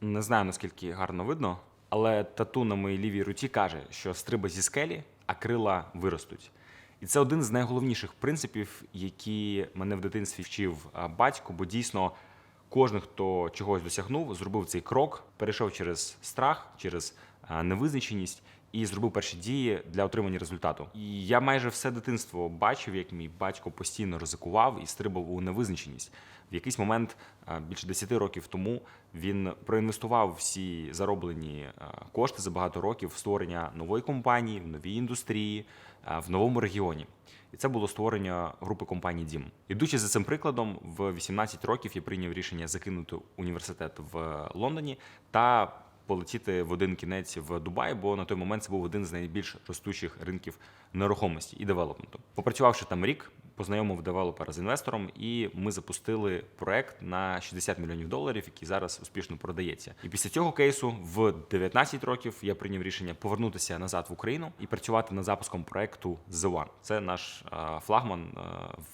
Не знаю наскільки гарно видно, але тату на моїй лівій руці каже, що стриба зі скелі, а крила виростуть. І це один з найголовніших принципів, які мене в дитинстві вчив батько, бо дійсно кожен, хто чогось досягнув, зробив цей крок, перейшов через страх, через невизначеність і зробив перші дії для отримання результату. І я майже все дитинство бачив, як мій батько постійно ризикував і стрибав у невизначеність. В якийсь момент більше 10 років тому він проінвестував всі зароблені кошти за багато років в створення нової компанії, в новій індустрії, в новому регіоні. І це було створення групи компаній Дім. Ідучи за цим прикладом, в 18 років я прийняв рішення закинути університет в Лондоні та полетіти в один кінець в Дубай, бо на той момент це був один з найбільш ростучих ринків нерухомості і девелопменту. Попрацювавши там рік, познайомив девелопера з інвестором, і ми запустили проект на 60 мільйонів доларів, який зараз успішно продається. І після цього кейсу в 19 років я прийняв рішення повернутися назад в Україну і працювати над запуском проекту The One. Це наш а, флагман а,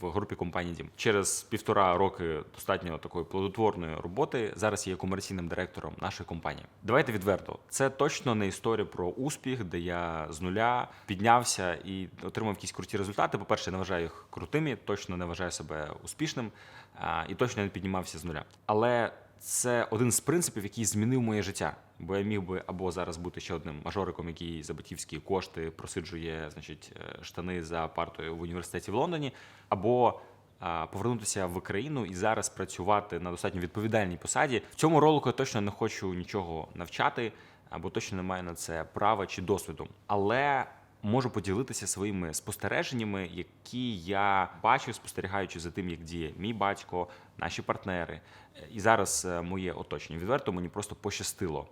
в групі компанії Дім. Через півтора роки достатньо такої плодотворної роботи. Зараз я є комерційним директором нашої компанії. Давайте відверто. Це точно не історія про успіх, де я з нуля піднявся і отримав якісь круті результати. По перше, я не вважаю їх крутими, точно не вважаю себе успішним і точно не піднімався з нуля. Але це один з принципів, який змінив моє життя. Бо я міг би або зараз бути ще одним мажориком, який за батьківські кошти просиджує, значить, е, штани за партою в університеті в Лондоні, або повернутися в країну і зараз працювати на достатньо відповідальній посаді. В цьому ролику я точно не хочу нічого навчати, або точно не маю на це права чи досвіду. Але можу поділитися своїми спостереженнями, які я бачив, спостерігаючи за тим, як діє мій батько, наші партнери, і зараз е, моє оточення. Відверто мені просто пощастило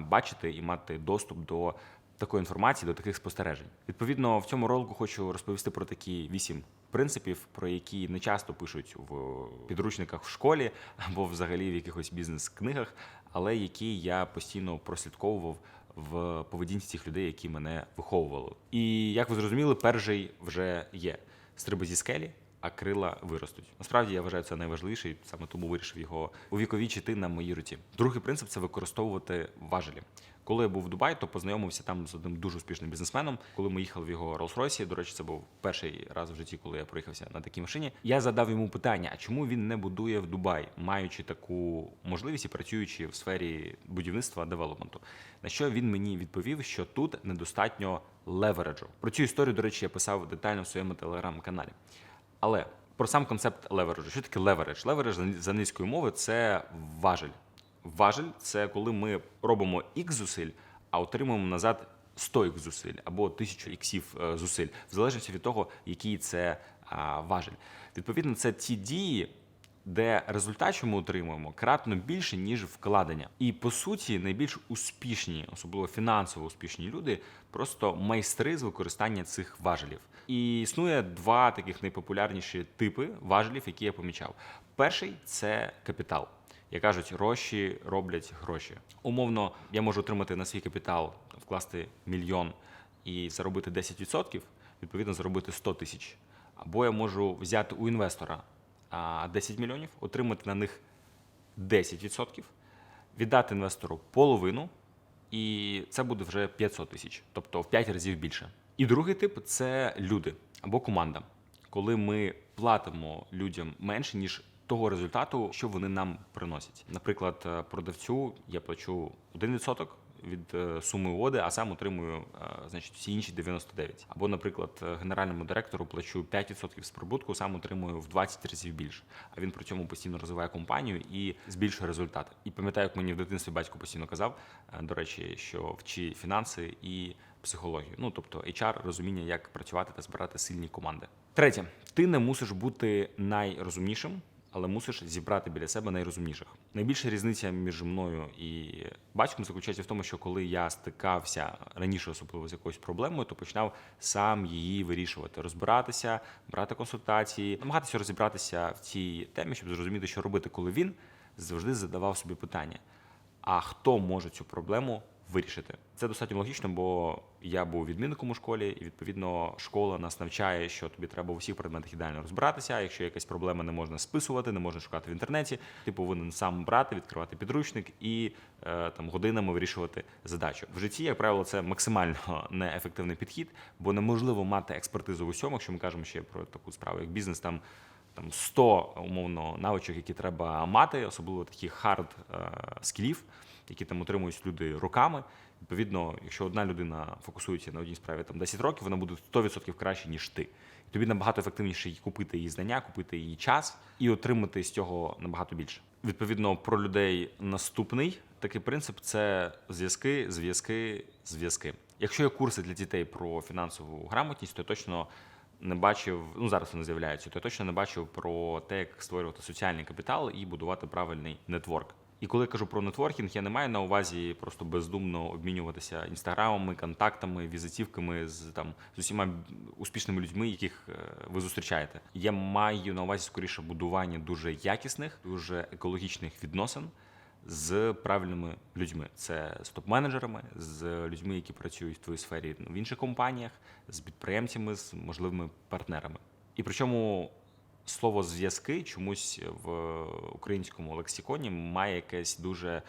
бачити і мати доступ до такої інформації, до таких спостережень. Відповідно, в цьому ролику хочу розповісти про такі вісім принципів, про які не часто пишуть в підручниках в школі або взагалі в якихось бізнес-книгах, але які я постійно прослідковував в поведінці тих людей, які мене виховували. І як ви зрозуміли, перший вже є стриби зі скелі. А крила виростуть. Насправді я вважаю це найважливіше, і саме тому вирішив його увіковічити на моїй руті. Другий принцип це використовувати важелі. Коли я був в Дубаї, то познайомився там з одним дуже успішним бізнесменом. Коли ми їхали в його Rolls-Royce, до речі, це був перший раз в житті, коли я проїхався на такій машині. Я задав йому питання: а чому він не будує в Дубаї, маючи таку можливість і працюючи в сфері будівництва девелопменту? На що він мені відповів, що тут недостатньо левереджу. Про цю історію, до речі, я писав детально в своєму телеграм-каналі. Але про сам концепт левереджу. Що таке левередж? Левередж за низькою мови це важель. Важель це коли ми робимо X зусиль, а отримуємо назад 100 х зусиль або 1000 іксів е, зусиль, в залежності від того, який це важель. Відповідно, це ті дії, де результат, що ми отримуємо, кратно більше, ніж вкладення. І по суті, найбільш успішні, особливо фінансово успішні люди, просто майстри з використання цих важелів. І існує два таких найпопулярніші типи важелів, які я помічав. Перший це капітал. Як кажуть, гроші роблять гроші. Умовно, я можу отримати на свій капітал, вкласти мільйон і заробити 10%, відповідно, заробити 100 тисяч. Або я можу взяти у інвестора 10 мільйонів, отримати на них 10%, віддати інвестору половину, і це буде вже 500 тисяч, тобто в 5 разів більше. І другий тип це люди або команда, коли ми платимо людям менше, ніж того результату, що вони нам приносять. Наприклад, е, продавцю я плачу 1% від е, суми угоди, а сам отримую е, значить всі інші 99. Або, наприклад, е, генеральному директору плачу 5% з прибутку, сам отримую в 20 разів більше. А він при цьому постійно розвиває компанію і збільшує результати. І пам'ятаю, як мені в дитинстві батько постійно казав, до речі, що вчи фінанси і психологію. Ну тобто HR, розуміння, як працювати та збирати сильні команди. Третє, ти не мусиш бути найрозумнішим. Але мусиш зібрати біля себе найрозумніших. Найбільша різниця між мною і батьком заключається в тому, що коли я стикався раніше, особливо з якоюсь проблемою, то починав сам її вирішувати, розбиратися, брати консультації, намагатися розібратися в цій темі, щоб зрозуміти, що робити, коли він завжди задавав собі питання: а хто може цю проблему вирішити. Це достатньо логічно, бо я був відмінником у школі, і відповідно школа нас навчає, що тобі треба в усіх предметах ідеально розбиратися. Якщо якась проблема не можна списувати, не можна шукати в інтернеті, ти повинен сам брати, відкривати підручник і е, там годинами вирішувати задачу. В житті, як правило, це максимально неефективний підхід, бо неможливо мати експертизу в усьому, якщо ми кажемо ще про таку справу, як бізнес там. Там 100 умовно навичок, які треба мати, особливо таких хард е, скілів, які там отримують люди роками. Відповідно, якщо одна людина фокусується на одній справі там 10 років, вона буде 100% краще, ніж ти. І тобі набагато ефективніше купити її знання, купити її час і отримати з цього набагато більше. Відповідно, про людей наступний такий принцип це зв'язки, зв'язки, зв'язки. Якщо є курси для дітей про фінансову грамотність, то я точно не бачив, ну зараз вони з'являються, то я точно не бачив про те, як створювати соціальний капітал і будувати правильний нетворк. І коли я кажу про нетворкінг, я не маю на увазі просто бездумно обмінюватися інстаграмами, контактами, візитівками з там з усіма успішними людьми, яких е, ви зустрічаєте. Я маю на увазі скоріше будування дуже якісних, дуже екологічних відносин з правильними людьми. Це з топ-менеджерами, з людьми, які працюють в твоїй сфері ну, в інших компаніях, з підприємцями, з можливими партнерами. І причому слово зв'язки чомусь в українському лексиконі має якесь дуже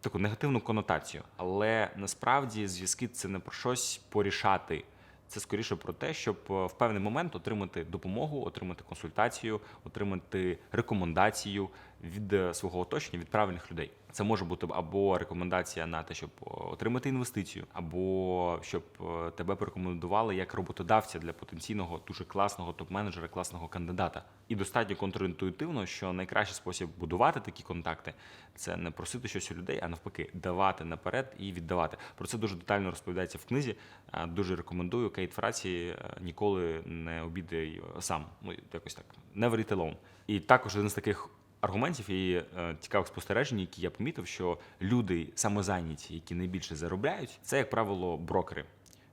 таку негативну конотацію. Але насправді зв'язки це не про щось порішати. Це скоріше про те, щоб е, в певний момент отримати допомогу, отримати консультацію, отримати рекомендацію від е, свого оточення, від правильних людей. Це може бути або рекомендація на те, щоб е, отримати інвестицію, або щоб е, тебе порекомендували як роботодавця для потенційного дуже класного топ-менеджера, класного кандидата. І достатньо контрінтуїтивно, що найкращий спосіб будувати такі контакти це не просити щось у людей, а навпаки, давати наперед і віддавати. Про це дуже детально розповідається в книзі. Е, Дуже рекомендую Кейт Фраці е, ніколи не обідай сам. Ну якось так never eat alone. І також один з таких аргументів і е, цікавих спостережень, які я помітив, що люди самозайняті, які найбільше заробляють, це як правило брокери.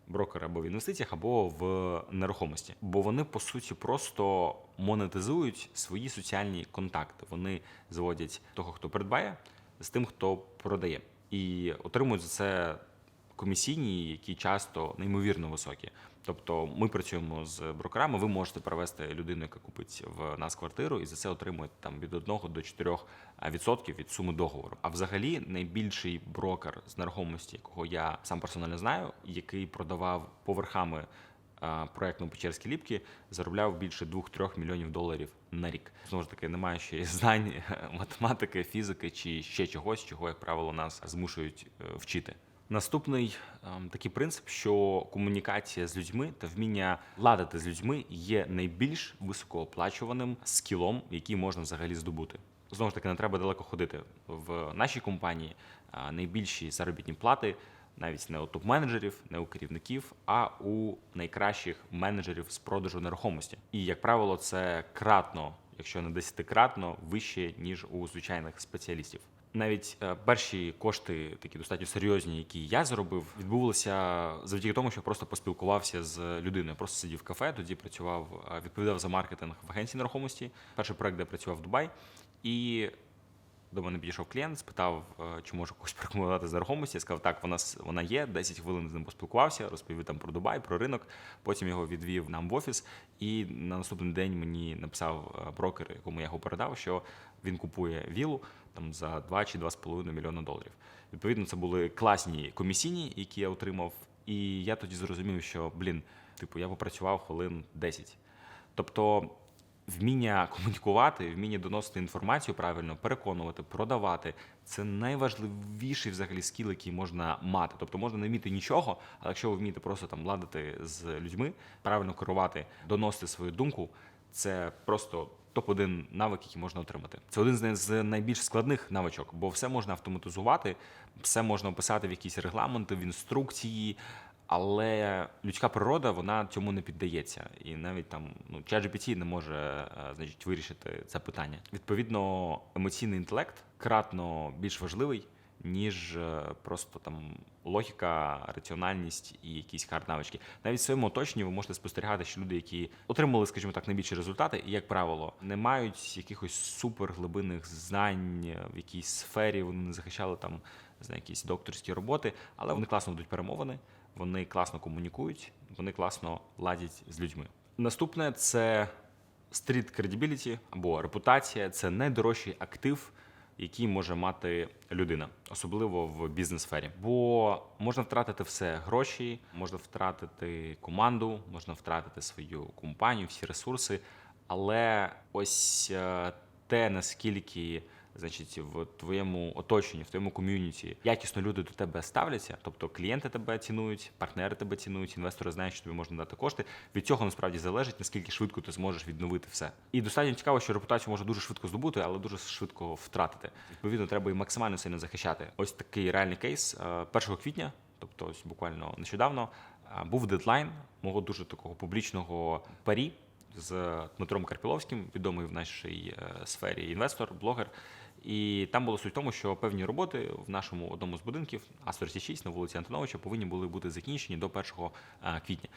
Брокери або в інвестиціях, або в нерухомості, бо вони по суті просто монетизують свої соціальні контакти. Вони зводять того, хто придбає, з тим, хто продає, і отримують за це комісійні, які часто неймовірно високі. Тобто ми працюємо з брокерами. Ви можете перевести людину, яка купить в нас квартиру, і за це отримуєте там від 1 до 4 відсотків від суми договору. А взагалі найбільший брокер з нерухомості, якого я сам персонально знаю, який продавав поверхами а, проектну Печерські ліпки, заробляв більше 2-3 мільйонів доларів на рік. Знову ж таки, немає ще знань математики, фізики чи ще чогось, чого, як правило, нас змушують е, вчити. Наступний ем, такий принцип, що комунікація з людьми та вміння ладити з людьми є найбільш високооплачуваним скілом, який можна взагалі здобути. Знову ж таки, не треба далеко ходити. В нашій компанії а, найбільші заробітні плати навіть не у топ-менеджерів, не у керівників, а у найкращих менеджерів з продажу нерухомості. І як правило, це кратно, якщо не десятикратно, вище ніж у звичайних спеціалістів. Навіть е, перші кошти, такі достатньо серйозні, які я заробив, відбувалися завдяки тому, що просто поспілкувався з людиною. Просто сидів в кафе, тоді працював, е, відповідав за маркетинг в агенції нерухомості. Перший проект, де працював в Дубай, і до мене підійшов клієнт, спитав, е, чи можу когось порекомендувати з нерухомості. Я сказав, так, вона вона є. 10 хвилин з ним поспілкувався, розповів там про Дубай, про ринок. Потім його відвів нам в офіс, і на наступний день мені написав брокер, якому я його передав, що він купує вілу там за 2 чи 2,5 мільйона доларів. Відповідно, це були класні комісійні, які я отримав. І я тоді зрозумів, що блін, типу, я попрацював хвилин 10. Тобто вміння комунікувати, вміння доносити інформацію правильно, переконувати, продавати це найважливіший взагалі скіл, який можна мати. Тобто можна не вміти нічого, але якщо ви вмієте просто там ладити з людьми, правильно керувати, доносити свою думку, це просто топ-1 навик, який можна отримати. Це один з найбільш складних навичок, бо все можна автоматизувати, все можна описати в якісь регламенти, в інструкції. Але людська природа вона цьому не піддається, і навіть там ну ChatGPT не може е, значить вирішити це питання. Відповідно, емоційний інтелект кратно більш важливий ніж е, просто там логіка, раціональність і якісь хард навички. Навіть в своєму оточенні ви можете спостерігати, що люди, які отримали, скажімо так, найбільші результати, і як правило, не мають якихось суперглибинних знань в якійсь сфері. Вони не захищали там не знаю, якісь докторські роботи, але вони класно ведуть перемовини, вони класно комунікують, вони класно ладять з людьми. Наступне це стріт credibility або репутація це найдорожчий актив, який може мати людина, особливо в бізнес-сфері. Бо можна втратити все гроші, можна втратити команду, можна втратити свою компанію, всі ресурси. Але ось е, те, наскільки значить, в твоєму оточенні, в твоєму ком'юніті якісно люди до тебе ставляться, тобто клієнти тебе цінують, партнери тебе цінують, інвестори знають, що тобі можна дати кошти. Від цього насправді залежить, наскільки швидко ти зможеш відновити все. І достатньо цікаво, що репутацію можна дуже швидко здобути, але дуже швидко втратити. Відповідно, треба і максимально сильно захищати. Ось такий реальний кейс Е, 1 квітня, тобто ось буквально нещодавно, е, був дедлайн мого дуже такого публічного парі з Дмитром Карпіловським, відомий в нашій е, сфері інвестор, блогер. І там було суть в тому, що певні роботи в нашому одному з будинків, А46 на вулиці Антоновича, повинні були бути закінчені до 1 е, квітня.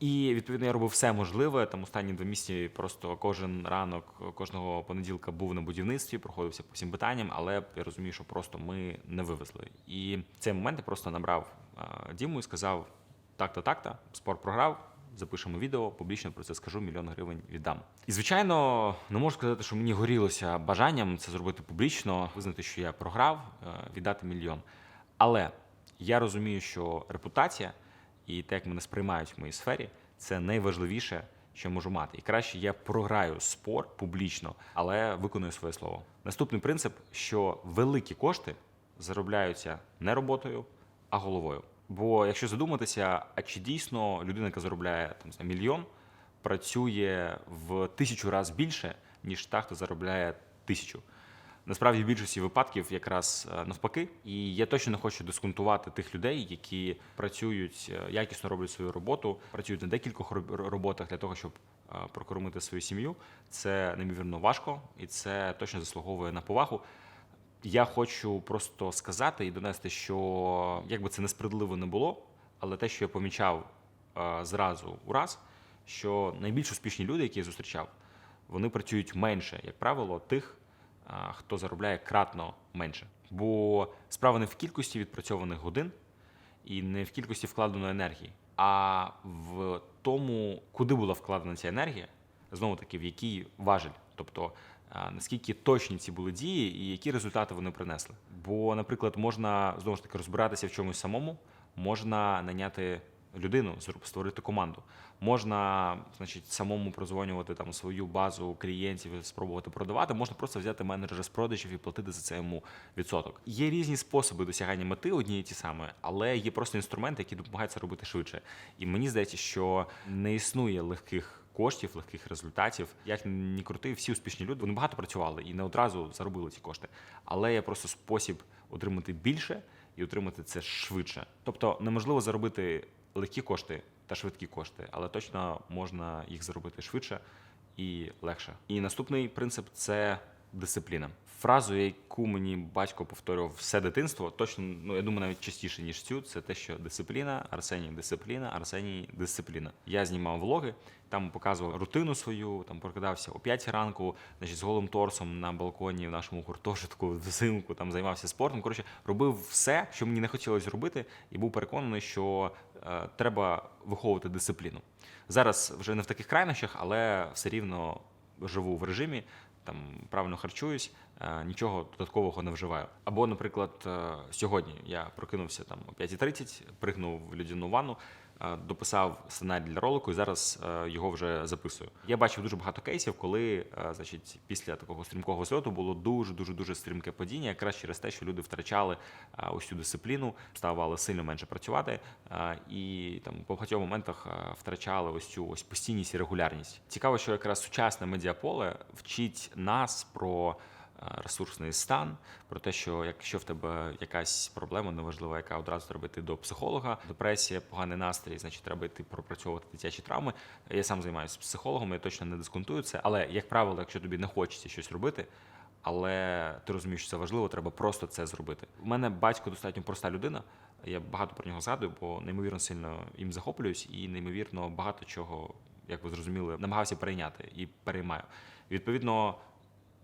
І відповідно я робив все можливе. Там останні два місяці просто кожен ранок, кожного понеділка був на будівництві, проходився по всім питанням, але я розумію, що просто ми не вивезли. І в цей момент я просто набрав е, Діму і сказав: так-то, так-то, спорт програв. Запишемо відео, публічно про це скажу, мільйон гривень віддам. І звичайно, не можу сказати, що мені горілося бажанням це зробити публічно, визнати, що я програв, е, віддати мільйон. Але я розумію, що репутація і те, як мене сприймають в моїй сфері, це найважливіше, що можу мати. І краще я програю спор публічно, але виконую своє слово. Наступний принцип, що великі кошти заробляються не роботою, а головою. Бо якщо задуматися, а чи дійсно людина, яка заробляє там мільйон, працює в тисячу разів більше, ніж та, хто заробляє тисячу. Насправді в більшості випадків якраз е, навпаки, і я точно не хочу дисконтувати тих людей, які працюють е, якісно роблять свою роботу, працюють на декількох роботах для того, щоб е, прокормити свою сім'ю. Це неймовірно важко, і це точно заслуговує на повагу. Я хочу просто сказати і донести, що як би це несправедливо не було, але те, що я помічав е, зразу у раз, що найбільш успішні люди, які я зустрічав, вони працюють менше, як правило, тих, е, хто заробляє кратно менше. Бо справа не в кількості відпрацьованих годин і не в кількості вкладеної енергії, а в тому, куди була вкладена ця енергія, знову таки, в який важель. Тобто, наскільки точні ці були дії і які результати вони принесли. Бо, наприклад, можна знову ж таки розбиратися в чомусь самому, можна наняти людину, створити команду. Можна, значить, самому прозвонювати там свою базу клієнтів, спробувати продавати. Можна просто взяти менеджера з продажів і платити за це йому відсоток. Є різні способи досягання мети однієї ті самі, але є просто інструменти, які допомагають це робити швидше. І мені здається, що не існує легких коштів, легких результатів. Як ні крути, всі успішні люди вони багато працювали і не одразу заробили ці кошти. Але є просто спосіб отримати більше і отримати це швидше. Тобто неможливо заробити легкі кошти та швидкі кошти, але точно можна їх заробити швидше і легше. І наступний принцип це дисципліна. Фразу, яку мені батько повторював все дитинство, точно ну я думаю, навіть частіше ніж цю, це те, що дисципліна, Арсеній дисципліна, Арсеній дисципліна. Я знімав влоги, там показував рутину свою, там прокидався о 5 ранку, значить, з голим торсом на балконі в нашому гуртожитку взимку, там займався спортом. Коротше, робив все, що мені не хотілося робити, і був переконаний, що е, треба виховувати дисципліну. Зараз вже не в таких крайнощах, але все рівно живу в режимі, там правильно харчуюсь, е, нічого додаткового не вживаю. Або, наприклад, е, сьогодні я прокинувся там о 5.30, пригнув в людяну ванну, дописав сценарій для ролику і зараз е, його вже записую. Я бачив дуже багато кейсів, коли е, значить, після такого стрімкого зльоту було дуже дуже дуже стрімке падіння, якраз через те, що люди втрачали е, цю дисципліну, ставали сильно менше працювати е, і там по багатьох моментах е, втрачали ось цю ось постійність і регулярність. Цікаво, що якраз сучасне медіаполе вчить нас про е, ресурсний стан, про те, що якщо в тебе якась проблема, неважливо, яка одразу треба йти до психолога, депресія, поганий настрій, значить треба йти пропрацьовувати дитячі травми. Я сам займаюся психологом, я точно не дисконтую це, але як правило, якщо тобі не хочеться щось робити. але ти розумієш, що це важливо, треба просто це зробити. У мене батько достатньо проста людина. Я багато про нього згадую, бо неймовірно сильно їм захоплююсь і неймовірно багато чого, як ви зрозуміли, намагався перейняти і переймаю. Відповідно,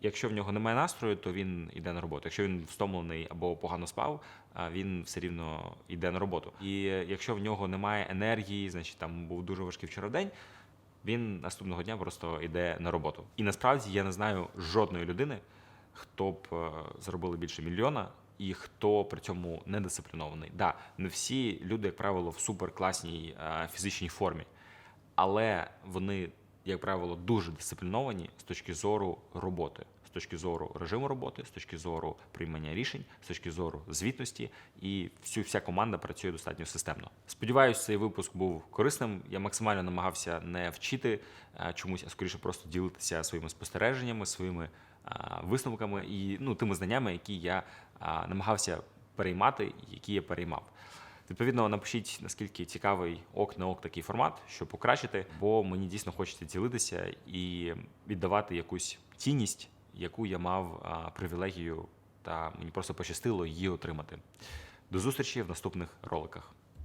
якщо в нього немає настрою, то він йде на роботу. Якщо він встомлений або погано спав, він все рівно йде на роботу. І якщо в нього немає енергії, значить там був дуже важкий вчора день. Він наступного дня просто йде на роботу. І насправді я не знаю жодної людини, хто б е, заробили більше мільйона, і хто при цьому недисциплінований. Да, не всі люди, як правило, в суперкласній е, фізичній формі, але вони, як правило, дуже дисципліновані з точки зору роботи, точки зору режиму роботи, з точки зору приймання рішень, з точки зору звітності, і всю вся команда працює достатньо системно. Сподіваюсь, цей випуск був корисним. Я максимально намагався не вчити е, чомусь, а скоріше просто ділитися своїми спостереженнями, своїми е, висновками і ну тими знаннями, які я е, намагався переймати, які я переймав. Відповідно, напишіть, наскільки цікавий ок не ок такий формат, щоб покращити, бо мені дійсно хочеться ділитися і віддавати якусь цінність, яку я мав привілегію, та мені просто пощастило її отримати. До зустрічі в наступних роликах.